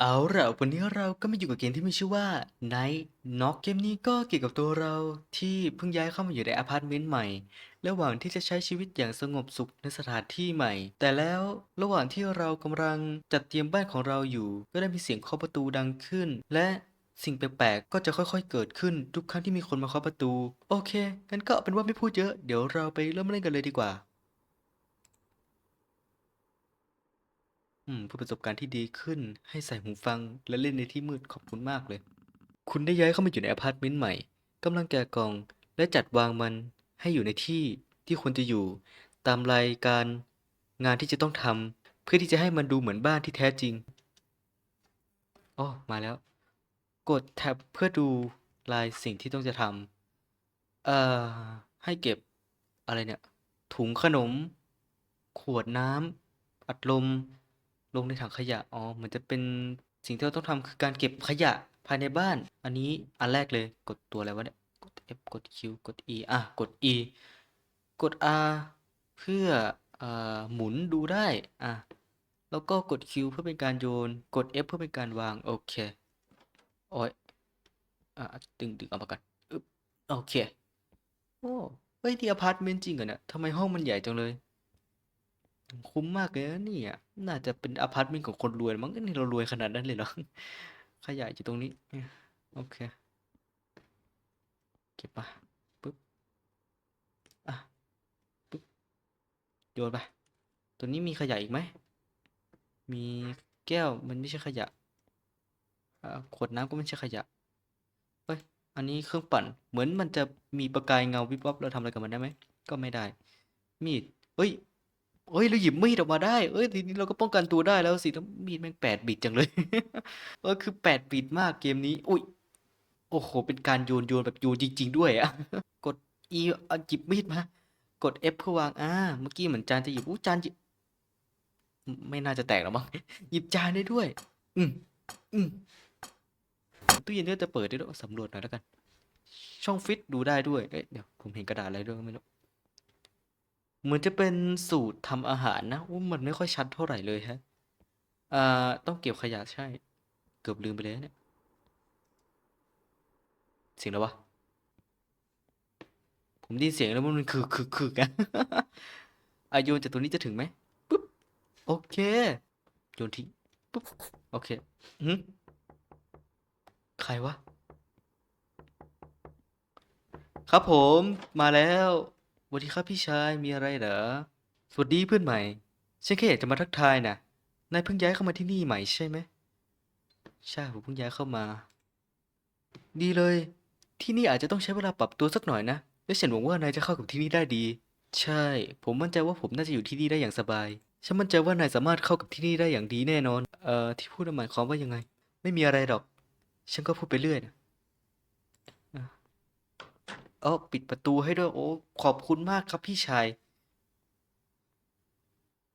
เอาล่ะ วันนี้เราก็มาอยู่กับเกมที่มีชื่อว่า Night Knock เกมนี้ก็เกี่ยวกับตัวเราที่เพิ่งย้ายเข้ามาอยู่ในอพาร์ตเมนต์ใหม่ ระหว่างที่จะใช้ชีวิตอย่างสงบสุขในสถานที่ใหม่ แต่แล้วระหว่างที่เรากำลังจัดเตรียมบ้านของเราอยู่ ก็ได้มีเสียงเคาะประตูดังขึ้น และสิ่งแปลกๆ ก็จะค่อยๆ เกิดขึ้นทุกครั้งที่มีคนมาเคาะประตู โอเค งั้นก็เอาเป็นว่าไม่พูดเยอะ เดี๋ยวเราไปเริ่มเล่นกันเลยดีกว่า อืมเพื่อประสบการณ์ที่ดีขึ้น ให้ใส่หูฟัง และเล่นในที่มืดขอบคุณมากเลย คุณได้ย้ายเข้ามาอยู่ในอพาร์ตเมนต์ใหม่กำลังแกะกล่อง และจัดวางมันให้อยู่ในที่ที่ควรจะอยู่ ตามรายการงานที่จะต้องทำเพื่อที่จะให้มันดูเหมือนบ้านที่แท้จริงอ๋อมาแล้ว กดแท็บเพื่อดูรายสิ่งที่ต้องจะทำเอ่อให้เก็บอะไรเนี่ย ถุงขนม ขวดน้ำอัดลม ลงในถังขยะ อ๋อ เหมือนจะเป็นสิ่งที่เราต้องทำคือการเก็บขยะภายในบ้าน อันนี้อันแรกเลย กดตัวอะไรวะเนี่ย กด F กด Q กด E อะ กด E กด R เพื่อเอ่อหมุนดูได้ อะ แล้วก็กด Q เพื่อเป็นการโยน กด F เพื่อเป็นการวาง โอเค โอ้ย อะ ดึงดึงเอามากันอึ๊บโอเค โอ้ เฮ้ยที่อพาร์ตเมนต์จริงเหรอเนี่ยทำไมห้องมันใหญ่จังเลย คุ้มมากเลยนะเนี่ย น่าจะเป็นอพาร์ตเมนต์ของคนรวยมั้งนี่เรารวยขนาดนั้นเลยเหรอ ขยะอยู่ตรงนี้ โอเค เก็บมาปึ๊บ อะ ปึ๊บ โยนไป ตัวนี้มีขยะอีกไหม มีแก้วมันไม่ใช่ขยะอ่าขวดน้ำก็ไม่ใช่ขยะ เฮ้ย อันนี้เครื่องปั่น เหมือนมันจะมีประกายเงาวิบวับ เราทำอะไรกับมันได้ไหม ก็ไม่ได้ มีด เฮ้ย เฮ้ยเราหยิบมีดออกมาได้ เอ้ยทีนี้เราก็ป้องกันตัวได้แล้วสิแล้วมีดแม่งแปดบิตจังเลย เออคือแปดบิตมากเกมนี้ อุ้ย โอ้โห เป็นการโยนโยนแบบโยนจริง ๆ ด้วยอะ กด E เอาหยิบมีดมา กด F เพื่อวาง อ่า เมื่อกี้เหมือนจานจะหยิบอู้จานหยิบไม่น่าจะแตกหรอกมั้ง หยิบจานได้ด้วย อืมอืมตู้เย็นก็จะเปิดได้ด้วยสำรวจหน่อยแล้วกัน ช่องฟิตดูได้ด้วย เอ๊ะเดี๋ยวผมเห็นกระดาษอะไรด้วยไม่รู้ เหมือนจะเป็นสูตรทำอาหารนะอู้มันไม่ค่อยชัดเท่าไหร่เลยฮะอ่าต้องเก็บขยะใช่ เกือบลืมไปเลยเนี่ยเสียงแล้ววะผมได้ยินเสียงแล้วมันคือคือคือกันอายนจากตรงนี้จะถึงไหมปุ๊บโอเคโยนทิ้งปุ๊บโอเคหืมใครวะ ครับผมมาแล้ว สวัสดีครับพี่ชาย มีอะไรเหรอ สวัสดีเพื่อนใหม่ ฉันแค่อยากจะมาทักทายนะนายเพิ่งย้ายเข้ามาที่นี่ใหม่ใช่ไหม ใช่ผมเพิ่งย้ายเข้ามา ดีเลย ที่นี่อาจจะต้องใช้เวลาปรับตัวสักหน่อยนะ และฉันหวังว่านายจะเข้ากับที่นี่ได้ดี ใช่ ผมมั่นใจว่าผมน่าจะอยู่ที่นี่ได้อย่างสบาย ฉันมั่นใจว่านายสามารถเข้ากับที่นี่ได้อย่างดีแน่นอน เอ่อ ที่พูดหมายความว่ายังไง ไม่มีอะไรหรอก ฉันก็พูดไปเรื่อยนะ เออปิดประตูให้ด้วย โอ้ ขอบคุณมากครับพี่ชาย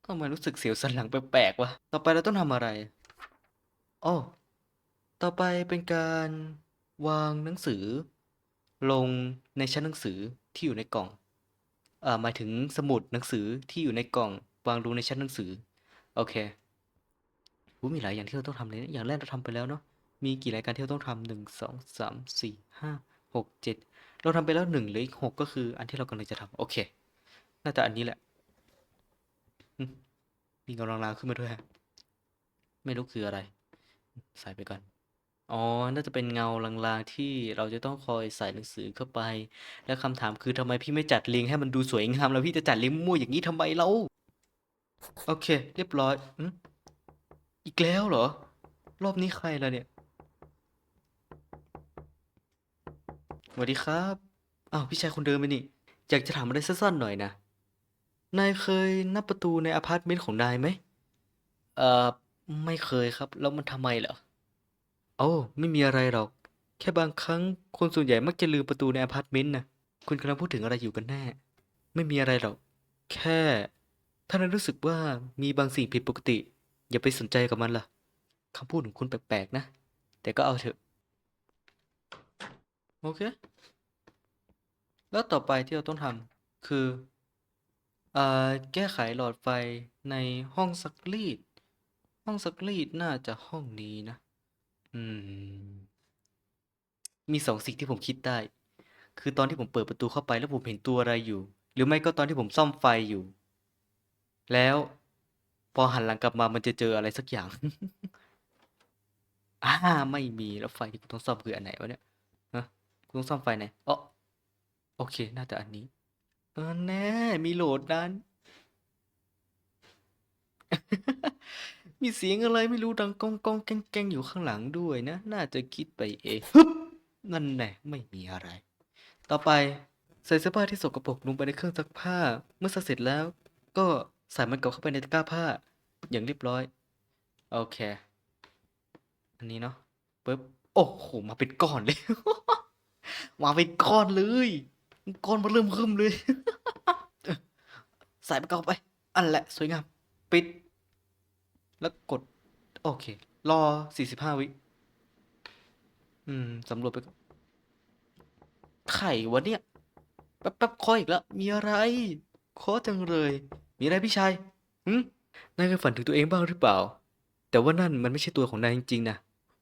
ทำไมรู้สึกเสียวสันหลังแปลกๆวะ ต่อไปเราต้องทำอะไรอ๋อต่อไปเป็นการวางหนังสือ ลงในชั้นหนังสือที่อยู่ในกล่องเอ่อหมายถึงสมุดหนังสือที่อยู่ในกล่อง วางลงในชั้นหนังสือ โอเคมีหลายอย่างที่เราต้องทำเลยนะอย่างแรกเราทำไปแล้วเนาะ มีกี่รายการที่เราต้องทำหนึ่งสองสามสี่ห้าหกเจ็ด เราทำไปแล้วหนึ่งเหลืออีกหกก็คืออันที่เรากำลังจะทำโอเค น่าจะอันนี้แหละมีกำลังลางขึ้นมาด้วยฮะไม่รู้คืออะไร ใส่ไปก่อน อ๋อ น่าจะเป็นเงาลางๆที่เราจะต้องคอยใส่หนังสือเข้าไป แล้วคำถามคือทำไมพี่ไม่จัดเรียงให้มันดูสวยงามแล้วพี่จะจัดเรียงมั่วอย่างนี้ทำไมเรา โอเค เรียบร้อย อีกแล้วเหรอ รอบนี้ใครล่ะเนี่ย สวัสดีครับ อ้าวพี่ชายคนเดิมไปนี่ อยากจะถามอะไรสั้นๆหน่อยนะ นายเคยนับประตูในอพาร์ตเมนต์ของนายไหม เอ่อ ไม่เคยครับ แล้วมันทำไมเหรอโอ้ไม่มีอะไรหรอก แค่บางครั้งคนส่วนใหญ่มักจะลืมประตูในอพาร์ตเมนต์นะ คุณกำลังพูดถึงอะไรอยู่กันแน่ ไม่มีอะไรหรอก แค่ถ้านายรู้สึกว่ามีบางสิ่งผิดปกติ อย่าไปสนใจกับมันล่ะคำพูดของคุณแปลกๆนะ แต่ก็เอาเถอะ โอเค แล้วต่อไปที่เราต้องทำคืออ่อแก้ไขหลอดไฟในห้องซักรีด ห้องซักรีดน่าจะห้องนี้นะ อืม มีสองสิ่งที่ผมคิดได้ คือตอนที่ผมเปิดประตูเข้าไปแล้วผมเห็นตัวอะไรอยู่ หรือไม่ก็ตอนที่ผมซ่อมไฟอยู่ แล้วพอหันหลังกลับมามันจะเจออะไรสักอย่าง อ่า ไม่มีแล้วไฟที่กูต้องซ่อมคืออันไหนวะเนี่ย ฮะกูต้องซ่อมไฟไหนอ๋อโอเค น่าจะอันนี้เออแน่ มีโหลดนั้น มีเสียงอะไรไม่รู้ดังก้องก้องแกงแกงอยู่ข้างหลังด้วยนะ น่าจะคิดไปเองนั่นแน่ไม่มีอะไร ต่อไปใส่เสื้อผ้าที่สกปรกลงไปในเครื่องซักผ้า เมื่อซักเสร็จแล้ว ก็ใส่มันกลับเข้าไปในตะกร้าผ้า อย่างเรียบร้อย โอเค อันนี้เนาะปึ๊บ โอ้โห มาเป็นก้อนเลย มาเป็นก้อนเลย ก้อนมาเริ่มขึ้นเลย ใส่มันกลับไป อันแหละสวยงาม ปิด แล้วกด โอเค รอ45วิ อืมสำรวจไปก่อนไข่วะเนี่ย แป๊บแป๊บคอยอีกแล้ว มีอะไรขอจังเลย มีอะไรพี่ชายหืมนายเคยฝันถึงตัวเองบ้างหรือเปล่า แต่ว่านั่นมันไม่ใช่ตัวของนายจริงๆนะ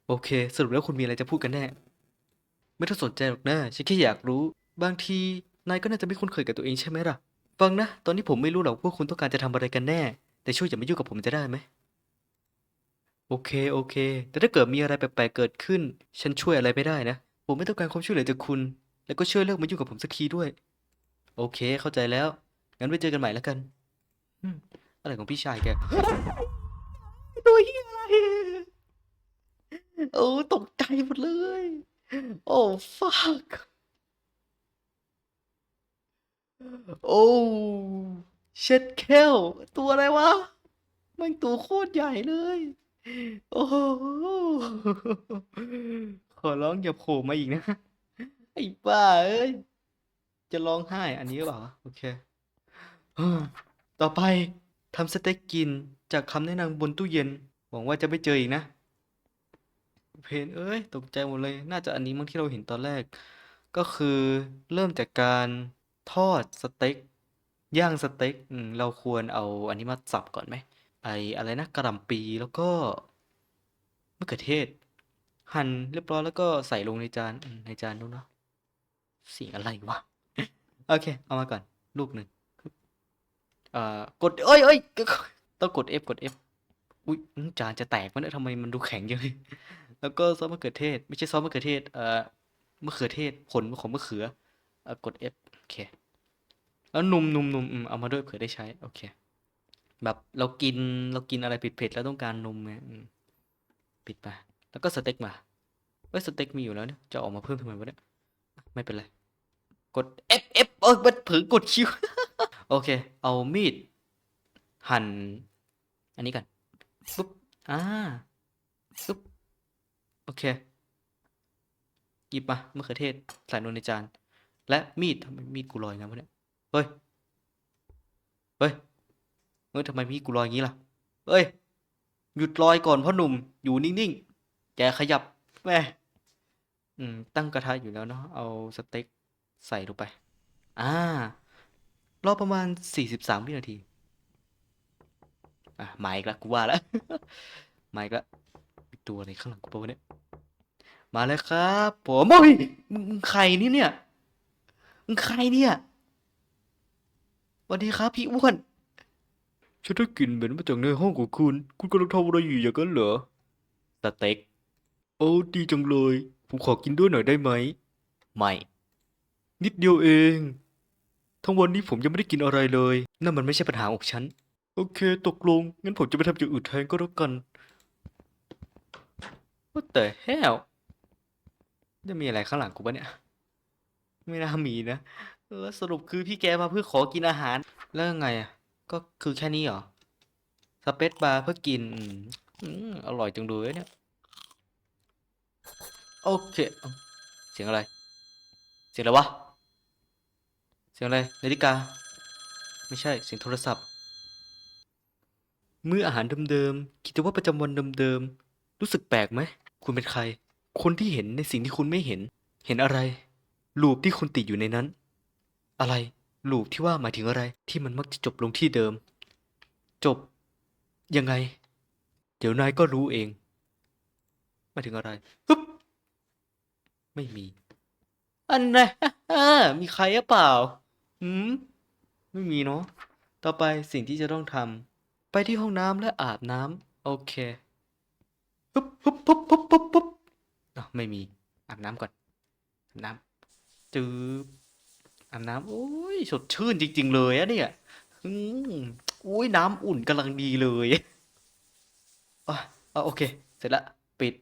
โอเค สรุปแล้วคุณมีอะไรจะพูดกันแน่ ไม่ต้องสนใจหรอกนะฉันแค่อยากรู้ บางทีนายก็น่าจะไม่คุ้นเคยกับตัวเองใช่ไหมล่ะ ฟังนะ ตอนนี้ผมไม่รู้หรอกว่าคุณต้องการจะทำอะไรกันแน่ แต่ช่วยอย่ามายุ่งกับผมจะได้ไหม โอเค โอเค แต่ถ้าเกิดมีอะไรแปลกๆเกิดขึ้น ฉันช่วยอะไรไม่ได้นะ ผมไม่ต้องการความช่วยเหลือจากคุณ แล้วก็ช่วยเลิกมายุ่งกับผมสักทีด้วย โอเค เข้าใจแล้ว งั้นไว้เจอกันใหม่แล้วกันอืมอะไรของพี่ชายแก ตัวเฮียอะไร โอ้ตกใจหมดเลย โอ้ fuck โอ้เช็ดแค้วตัวอะไรวะ มันตัวโคตรใหญ่เลย โอ้โหขอร้องอย่าโผล่มาอีกนะ ไอ้บ้าเอ้ย จะร้องไห้อันนี้หรือเปล่า โอเคต่อไปทำสเต็กกินจากคำแนะนำบนตู้เย็น หวังว่าจะไม่เจออีกนะ เพนเอ้ยตกใจหมดเลย น่าจะอันนี้มั้งที่เราเห็นตอนแรก ก็คือเริ่มจากการทอดสเต็กย่างสเต็กอืมเราควรเอาอันนี้มาสับก่อนไหมไออะไรนะกระหล่ำปีแล้วก็มะเขือเทศ หั่นเรียบร้อยแล้วก็ใส่ลงในจานอืมในจานนู้นเนาะเสียงอะไรวะ โอเค เอามาก่อนลูกหนึ่งเอ่อกดเอ้ยเอ้ยต้องกด F กด F อุ้ยอื้อจานจะแตกมันยทำไมมันดูแข็งจังเลย แล้วก็ซอสมะเขือเทศ ไม่ใช่ซอสมะเขือเทศ เอ่อมะเขือเทศ ผลของมะเขือเอ่อกด F โอเค แล้วนมนมนมอืมเอามาด้วยเผื่อได้ใช้ โอเค แบบเรากินเรากินอะไรเผ็ดๆแล้วต้องการนมไงอืมปิดไป แล้วก็สเต็กมาเอ้ยสเต็กมีอยู่แล้วเนี่ย จะออกมาเพิ่มทำไมวะเนี่ย ไม่เป็นไร กด F F เออมันเผลอกดคิว โอเค เอามีด หั่น อันนี้กันปุ๊บ อ่าปุ๊บ โอเคหยิบมามะเขือเทศใส่ลงในจาน และมีดทำไมมีดกูลอยงั้นวะเนี่ยเฮ้ยเฮ้ยเฮ้ยทำไมมีดกูลอยอย่างนี้ล่ะเฮ้ยหยุดลอยก่อนพ่อหนุ่มอยู่นิ่งๆแกขยับแม่อืมตั้งกระทะอยู่แล้วเนาะเอาสเต็กใส่ลงไป อ่ารอประมาณ43วินาทีอะมาอีกแล้วกูว่าแล้วมาอีกแล้วตัวอะไรข้างหลังกูปะวะเนี่ย มาแล้วครับผมโอ้ยมึงมึงใครนี่เนี่ยมึงใครเนี่ยสวัสดีครับพี่อ้วนฉันได้กลิ่นเหม็นมาจากในห้องของคุณ คุณกำลังทำอะไรอยู่อย่างนั้นเหรอสเต็กโอ้ดีจังเลย ผมขอกินด้วยหน่อยได้ไหม ไม่ นิดเดียวเอง ทั้งวันนี้ผมยังไม่ได้กินอะไรเลย นั่นมันไม่ใช่ปัญหาของฉัน โอเค ตกลง งั้นผมจะไปทำอย่างอื่นแทนก็แล้วกัน What the hell จะมีอะไรข้างหลังกูปะเนี่ย ไม่น่ามีนะเออสรุปคือพี่แกมาเพื่อขอกินอาหาร แล้วยังไงอะ ก็คือแค่นี้เหรอ สเปซบาร์เพื่อกิน อืมอร่อยจังเลยเนี่ย โอเคเอ้าเสียงอะไร เสียงอะไรวะ เสียงอะไร นาฬิกา ไม่ใช่ เสียงโทรศัพท์ มื้ออาหารเดิมๆ กิจวัตรประจำวันเดิมๆ รู้สึกแปลกไหม คุณเป็นใคร คนที่เห็นในสิ่งที่คุณไม่เห็น เห็นอะไร ลูปที่คุณติดอยู่ในนั้น อะไร ลูปที่ว่าหมายถึงอะไร ที่มันมักจะจบลงที่เดิม จบ ยังไง เดี๋ยวนายก็รู้เองหมายถึงอะไรฮึบไม่มี อันไหนมีใครหรือเปล่าหืมไม่มีเนาะ ต่อไปสิ่งที่จะต้องทำไปที่ห้องน้ำและอาบน้ำโอเคปุ๊บปุ๊บปุ๊บปุ๊บปุ๊บปุ๊บ อะไม่มีอาบน้ำก่อนอาบน้ำจืบอาบน้ำโอ้ยสดชื่นจริง ๆ เลยอะเนี่ยอืมอุ้ยน้ำอุ่นกำลังดีเลยอะอะโอเค เสร็จละปิด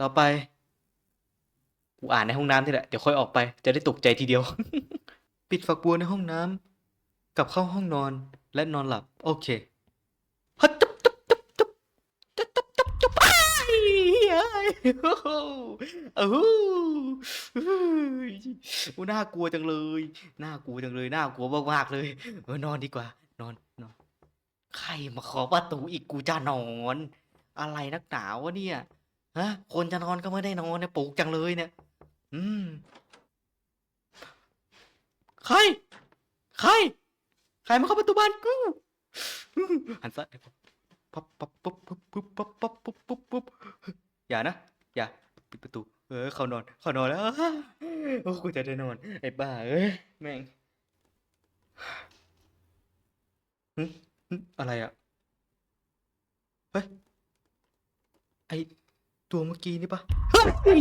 ต่อไปกูอ่านในห้องน้ำนี่แหละเดี๋ยวค่อยออกไปจะได้ตกใจทีเดียว ปิดฝักบัวในห้องน้ำกลับเข้าห้องนอนและนอนหลับ โอเคายโอ้โหโอ้โหอู้น่ากลัวจังเลย น่ากลัวจังเลย น่ากลัวมากๆเลยมานอนดีกว่า นอนนอน ใครมาขอประตูอีกกูจะนอน อะไรนักหนาวะเนี่ย ฮะ คนจะนอนก็ไม่ได้นอนเนี่ยปลุกจังเลยเนี่ย อืม ใคร ใคร ใครมาเข้าประตูบ้านกูหันซ้ายปั๊บปั๊บปั๊บปั๊บปั๊บปั๊บ อย่านะ อย่าปิดประตู เออ เขานอน เขานอนแล้ว โอ้กูจะได้นอน ไอ้บ้า เอ้ย แม่งหึหึอะไรอะ เฮ้ย ไอตัวเมื่อกี้นี่ปะเฮ้ย